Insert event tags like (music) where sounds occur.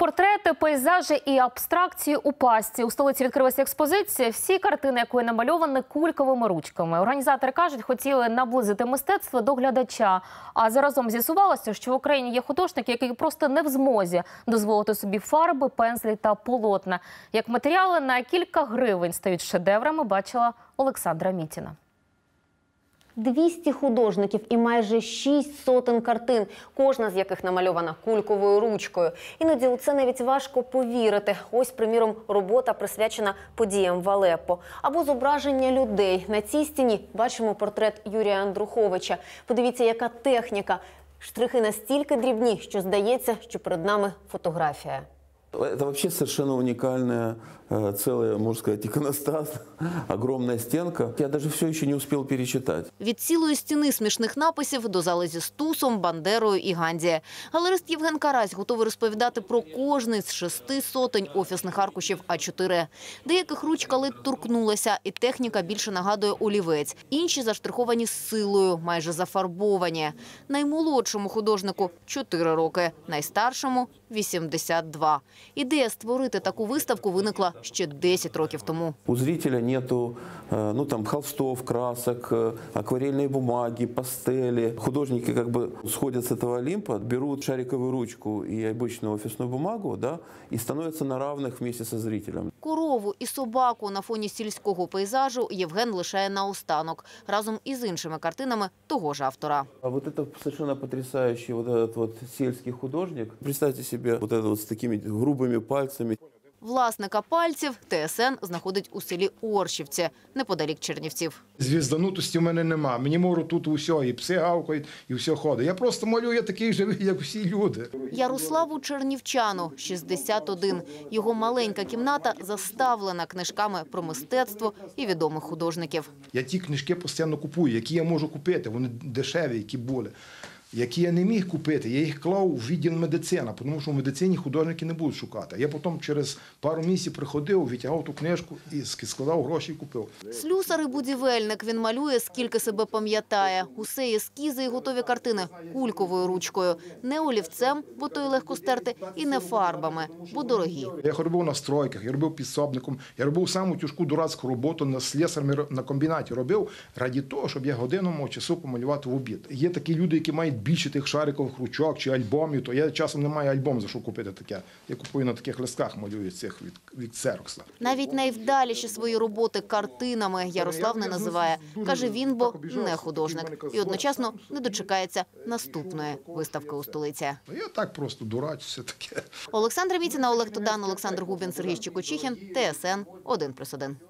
Портрети, пейзажі і абстракції у пасті. У столиці відкрилася експозиція. Всі картини, якої намальовані кульковими ручками. Організатори кажуть, хотіли наблизити мистецтво до глядача. А заразом з'ясувалося, що в Україні є художники, які просто не в змозі дозволити собі фарби, пензлі та полотна. Як матеріали на кілька гривень стають шедеврами, бачила Олександра Мітіна. 200 художників і майже 6 сотень картин, кожна з яких намальована кульковою ручкою. Іноді у це навіть важко повірити. Ось, приміром, робота присвячена подіям в Алеппо. Або зображення людей. На цій стіні бачимо портрет Юрія Андруховича. Подивіться, яка техніка. Штрихи настільки дрібні, що здається, що перед нами фотографія. Это вообще совершенно уникальная, э, целая, можно сказать, иконостас, (laughs) огромная стенка. Я даже все еще не успел перечитать. Від цілої стіни смішних написів до зали зі Стусом, Бандерою і Ганді. Галерист Євген Карась готовий розповідати про кожний з шести сотень офісних аркушів А4. Деяких ручка ледь торкнулася, і техніка більше нагадує олівець. Інші заштриховані силою, майже зафарбовані. Наймолодшому художнику – 4 роки, найстаршому – 82. Ідея створити таку виставку виникла ще 10 років тому. У зрителя нету э, ну, там, холстов, красок, э, акварельной бумаги, пастели. Художники как бы сходят с этого Олимпа, берут шариковую ручку и обычную офисную бумагу да, и становятся на равных вместе со зрителем. Корову і собаку на фоні сільського пейзажу Євген лишає наостанок разом із іншими картинами того ж автора. А вот это совершенно потрясающий вот этот вот сельский художник. Представьте себе вот это вот с такими грубыми пальцами. Власника пальців ТСН знаходить у селі Оршівці, неподалік Чернівців. Звізданутості в мене нема. Мені можу тут усе, і пси гавкають, і все ходить. Я просто малюю, я такий живий, як всі люди. Ярославу Чернівчану, 61. Його маленька кімната заставлена книжками про мистецтво і відомих художників. Я ті книжки постійно купую, які я можу купити. Вони дешеві, які були. Які я не міг купити, я їх клав у відділ медицина, тому що в медицині художники не будуть шукати. Я потім через пару місяців приходив, відтягав ту книжку і складав гроші і купив. Слюсар і будівельник. Він малює, скільки себе пам'ятає. Усе ескізи і готові картини кульковою ручкою. Не олівцем, бо той легко стерти, і не фарбами, бо дорогі. Я робив на стройках, я робив підсобником, я робив саму тяжку дурацьку роботу на слесарами на комбінаті. Робив раді того, щоб я годину мав часу помалювати в обід. Є такі люди, які мають більше тих шарикових ручок чи альбомів, то я часом не маю альбом за що купити таке. Я купую на таких листках, малюю цих від, від Xerox. Навіть найвдаліші свої роботи картинами Ярослав не називає. Каже, він бо не художник. І одночасно не дочекається наступної виставки у столиці. Ну, Я так просто дурачуся таке. Олександра Мітіна, Олег Тодан, Олександр Губін, Сергій Щекочихін, ТСН 1+,1.